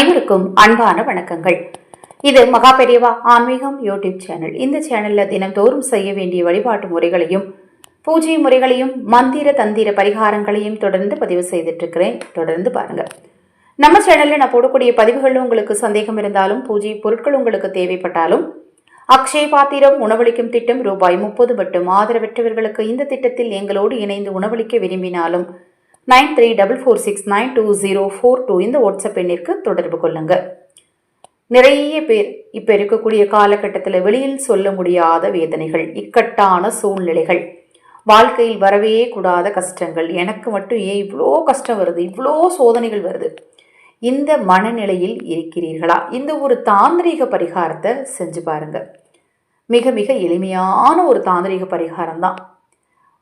அனைவருக்கும் அன்பான வணக்கங்கள். இது மகா பெரியவா ஆன்மீகம் யூடியூப் சேனல். இந்த சேனலில் தினம்தோறும் செய்ய வேண்டிய வழிபாட்டு முறைகளையும் பூஜை முறைகளையும் மந்திர தந்திர பரிகாரங்களையும் தொடர்ந்து பதிவு செய்துட்டு இருக்கிறேன் தொடர்ந்து பாருங்க. நம்ம சேனலில் நான் போடக்கூடிய பதிவுகள் உங்களுக்கு சந்தேகம் இருந்தாலும் பூஜை பொருட்கள் உங்களுக்கு தேவைப்பட்டாலும் அக்ஷய பாத்திரம் உணவளிக்கும் திட்டம் ரூபாய் முப்பது மட்டும் ஆதரவற்றவர்களுக்கு இந்த திட்டத்தில் எங்களோடு இணைந்து உணவளிக்க விரும்பினாலும் nine three double four six nine two zero four two இந்த வாட்ஸ்அப் எண்ணிற்கு தொடர்பு கொள்ளுங்கள் நிறைய பேர் இப்போ இருக்கக்கூடிய காலகட்டத்தில் வெளியில் சொல்ல முடியாத வேதனைகள் இக்கட்டான சூழ்நிலைகள் வாழ்க்கையில் வரவே கூடாத கஷ்டங்கள். எனக்கு மட்டும் ஏன் இவ்வளோ கஷ்டம் வருது? இவ்வளோ சோதனைகள் வருது? இந்த மனநிலையில் இருக்கிறீர்களா? இந்த ஒரு தாந்திரீக பரிகாரத்தை செஞ்சு பாருங்க. மிக மிக எளிமையான ஒரு தாந்திரீக பரிகாரம் தான்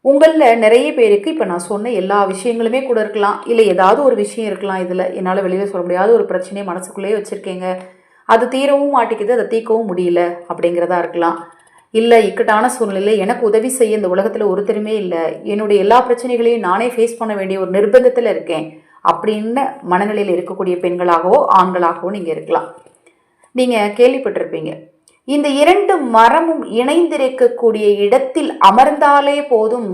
உங்களில் நிறைய பேருக்கு இப்போ நான் சொன்ன எல்லா விஷயங்களுமே கூட இருக்கலாம். இல்லை ஏதாவது ஒரு விஷயம் இருக்கலாம் இதில். என்னால் வெளியில் சொல்ல முடியாத ஒரு பிரச்சனையை மனசுக்குள்ளேயே வச்சுருக்கீங்க. அது தீரவும் மாட்டிக்குது அதை தீர்க்கவும் முடியல அப்படிங்கிறதா இருக்கலாம். இல்லை இக்கட்டான சூழ்நிலை எனக்கு உதவி செய்ய இந்த உலகத்தில் ஒருத்தருமே இல்லை. என்னுடைய எல்லா பிரச்சனைகளையும் நானே ஃபேஸ் பண்ண வேண்டிய ஒரு நிர்பந்தத்தில் இருக்கேன். அப்படின்னு மனநிலையில் இருக்கக்கூடிய பெண்களாகவோ ஆண்களாகவோ நீங்கள் இருக்கலாம். நீங்கள் கேள்விப்பட்டிருப்பீங்க. இந்த இரண்டு மரமும் இணைந்திருக்கக்கூடிய இடத்தில் அமர்ந்தாலே போதும்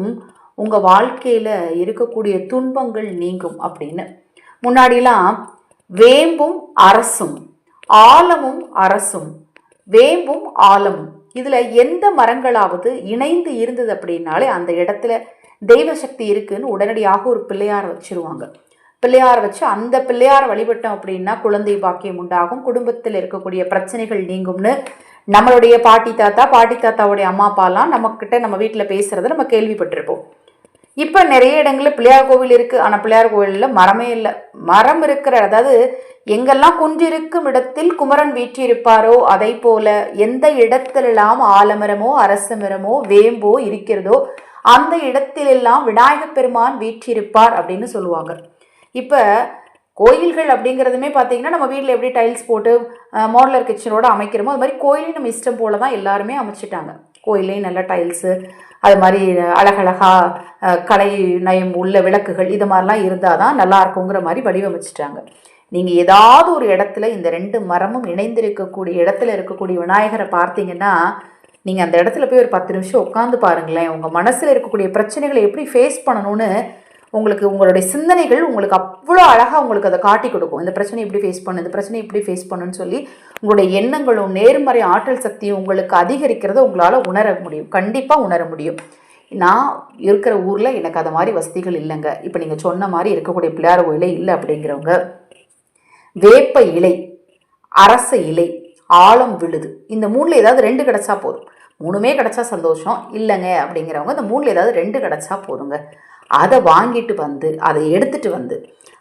உங்கள் வாழ்க்கையில் இருக்கக்கூடிய துன்பங்கள் நீங்கும் அப்படின்னு. முன்னாடிலாம் வேம்பும் அரசும் ஆலமும் அரசும் வேம்பும் ஆலமும். இதில் எந்த மரங்களாவது இணைந்து இருந்தது அப்படின்னாலே அந்த இடத்துல தெய்வ சக்தி இருக்குன்னு உடனடியாக ஒரு பிள்ளையார் வச்சுருவாங்க. பிள்ளையார் வச்சு அந்த பிள்ளையார் வழிபட்டோம் அப்படின்னா குழந்தை பாக்கியம் உண்டாகும் குடும்பத்தில் இருக்கக்கூடிய பிரச்சனைகள் நீங்கும்னு நம்மளுடைய பாட்டி தாத்தா பாட்டி தாத்தாவுடைய அம்மா அப்பாலாம் நம்மக்கிட்ட நம்ம வீட்டில் பேசுகிறத நம்ம கேள்விப்பட்டிருப்போம். இப்போ நிறைய இடங்களில் பிள்ளையார் கோவில் இருக்குது ஆனால் பிள்ளையார் கோவிலில் மரமே இல்லை. மரம் இருக்கிற அதாவது எங்கெல்லாம் குன்றிருக்கும் இடத்தில் குமரன் வீற்றிருப்பாரோ அதை போல எந்த இடத்திலெல்லாம் ஆலமரமோ அரச மரமோ வேம்போ இருக்கிறதோ அந்த இடத்திலெல்லாம் விநாயகப் பெருமான் வீற்றிருப்பார் அப்படின்னு சொல்லுவாங்க. இப்போ கோயில்கள் அப்படிங்கிறதுமே பார்த்தீங்கன்னா நம்ம வீட்டில் எப்படி டைல்ஸ் போட்டு மாடலர் கிச்சனோட அமைக்கிறோமோ அது மாதிரி கோயிலையும் நம்ம இஷ்டம் போல தான் எல்லாருமே அமைச்சிட்டாங்க. கோயிலையும் நல்ல டைல்ஸு அது மாதிரி அழகழகாக கலை நயம் உள்ள விளக்குகள் இது மாதிரிலாம் இருந்தால் தான் நல்லா இருக்குங்கிற மாதிரி வடிவமைச்சிட்டாங்க. நீங்கள் ஏதாவது ஒரு இடத்துல இந்த ரெண்டு மரமும் இணைந்திருக்கக்கூடிய இடத்துல இருக்கக்கூடிய விநாயகரை பார்த்தீங்கன்னா நீங்கள் அந்த இடத்துல போய் ஒரு பத்து நிமிஷம் உட்காந்து பாருங்களேன். உங்கள் மனசில் இருக்கக்கூடிய பிரச்சனைகளை எப்படி ஃபேஸ் பண்ணணும்னு உங்களுக்கு உங்களுடைய சிந்தனைகள் உங்களுக்கு அவ்வளோ அழகாக உங்களுக்கு அதை காட்டி கொடுக்கும். இந்த பிரச்சனை இப்படி ஃபேஸ் பண்ணு இந்த பிரச்சனை இப்படி ஃபேஸ் பண்ணுன்னு சொல்லி உங்களுடைய எண்ணங்களும் நேர்மறை ஆற்றல் சக்தியும் உங்களுக்கு அதிகரிக்கிறத உங்களால் உணர முடியும். கண்டிப்பாக உணர முடியும். நான் இருக்கிற ஊரில் எனக்கு அது மாதிரி வசதிகள் இல்லைங்க. இப்போ நீங்கள் சொன்ன மாதிரி இருக்கக்கூடிய பிள்ளையார் கோயிலே இல்லை அப்படிங்கிறவங்க வேப்ப இலை அரச இலை ஆழம் விழுது இந்த மூணில் ஏதாவது ரெண்டு கிடச்சா போதும். மூணுமே கிடச்சா சந்தோஷம் இல்லைங்க அப்படிங்கிறவங்க இந்த மூணில் ஏதாவது ரெண்டு கிடச்சா போதுங்க. அதை வாங்கிட்டு வந்து அதை எடுத்துட்டு வந்து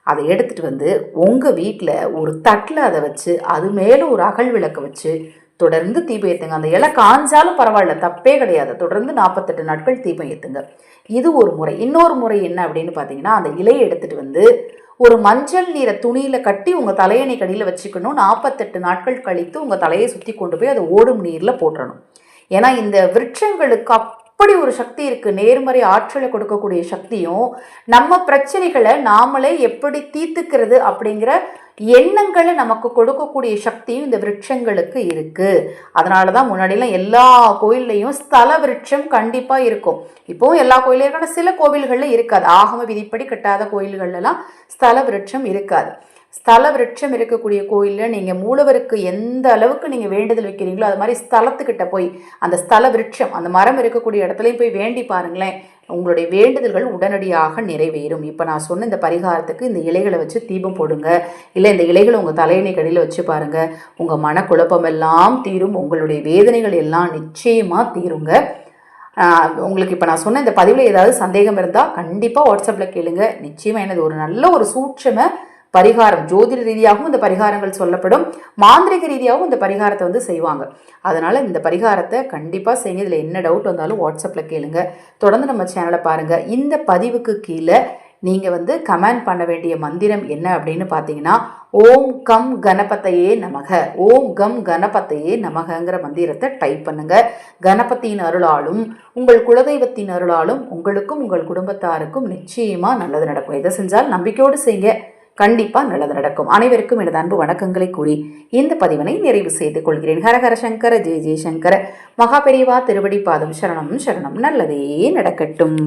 அதை எடுத்துட்டு வந்து உங்கள் வீட்டில் ஒரு தட்டில் அதை வச்சு அது மேலே ஒரு அகல் விளக்கு வச்சு தொடர்ந்து தீபம் ஏற்றுங்க அந்த இலை காஞ்சாலும் பரவாயில்ல தப்பே கிடையாது. தொடர்ந்து நாற்பத்தெட்டு நாட்கள் தீபம் ஏற்றுங்க இது ஒரு முறை. இன்னொரு முறை என்ன அப்படின்னு பார்த்தீங்கன்னா அந்த இலையை எடுத்துகிட்டு வந்து ஒரு மஞ்சள் நீரை துணியில் கட்டி உங்கள் தலையணை கடியில் வச்சுக்கணும். நாற்பத்தெட்டு நாட்கள் கழித்து உங்கள் தலையை சுற்றி கொண்டு போய் அதை ஓடும் நீரில் போட்டுறணும். ஏன்னா இந்த விருட்சங்களுக்கு அப்படி ஒரு சக்தி இருக்குது நேர்மறை ஆற்றலை கொடுக்கக்கூடிய சக்தியும் நம்ம பிரச்சனைகளை நாமளே எப்படி தீர்த்துக்கிறது அப்படிங்கிற எண்ணங்களை நமக்கு கொடுக்கக்கூடிய சக்தியும் இந்த விருட்சங்களுக்கு இருக்குது அதனால தான் முன்னாடிலாம் எல்லா கோயில்லையும் ஸ்தல விருட்சம் கண்டிப்பாக இருக்கும். இப்போவும் எல்லா கோயிலையும் இருக்கு சில கோவில்களில் இருக்காது. ஆகம விதிப்படி கட்டாத கோயில்கள்லாம் ஸ்தல விருட்சம் இருக்காது. ஸ்தல விருட்சம் இருக்கக்கூடிய கோயிலில் நீங்கள் மூலவருக்கு எந்த அளவுக்கு நீங்கள் வேண்டுதல் வைக்கிறீங்களோ அது மாதிரி ஸ்தலத்துக்கிட்ட போய் அந்த ஸ்தல விருட்சம் அந்த மரம் இருக்கக்கூடிய இடத்துலையும் போய் வேண்டி பாருங்களேன். உங்களுடைய வேண்டுதல்கள் உடனடியாக நிறைவேறும். இப்போ நான் சொன்ன இந்த பரிகாரத்துக்கு இந்த இலைகளை வச்சு தீபம் போடுங்க. இல்லை இந்த இலைகளை உங்கள் தலையணை கடையில் வச்சு பாருங்க. உங்கள் மனக்குழப்பம் எல்லாம் தீரும். உங்களுடைய வேதனைகள் எல்லாம் நிச்சயமாக தீருங்க. உங்களுக்கு இப்போ நான் சொன்ன இந்த பதிவில் ஏதாவது சந்தேகம் இருந்தால் கண்டிப்பாக வாட்ஸ்அப்பில் கேளுங்க. நிச்சயமாக எனது ஒரு நல்ல ஒரு சூட்சமை பரிகாரம் ஜோதிட ரீதியாகவும் இந்த பரிகாரங்கள் சொல்லப்படும். மாந்திரிக ரீதியாகவும் இந்த பரிகாரத்தை வந்து செய்வாங்க. அதனால் இந்த பரிகாரத்தை கண்டிப்பாக செய்யுங்க. இதில் என்ன டவுட் வந்தாலும் வாட்ஸ்அப்பில் கேளுங்க. தொடர்ந்து நம்ம சேனலை பாருங்கள் இந்த பதிவுக்கு கீழே நீங்கள் வந்து கமெண்ட் பண்ண வேண்டிய மந்திரம் என்ன அப்படின்னு பார்த்தீங்கன்னா ஓம் கம் கணபத்தையே நமக. ஓம் கம் கணபத்தையே நமகங்கிற மந்திரத்தை டைப் பண்ணுங்க. கணபதியின் அருளாலும் உங்கள் குலதெய்வத்தின் அருளாலும் உங்களுக்கும் உங்கள் குடும்பத்தாருக்கும் நிச்சயமாக நல்லது நடக்கும். எதை செஞ்சாலும் நம்பிக்கையோடு செய்யுங்க. கண்டிப்பாக நல்லது நடக்கும். அனைவருக்கும் எனது அன்பு வணக்கங்களை கூறி இந்த பதிவினை நிறைவு செய்து கொள்கிறேன். ஹரஹர சங்கர ஜெய ஜெயசங்கர மகாபெரிவா திருவடி பாதம் சரணம் சரணம். நல்லதே நடக்கட்டும்.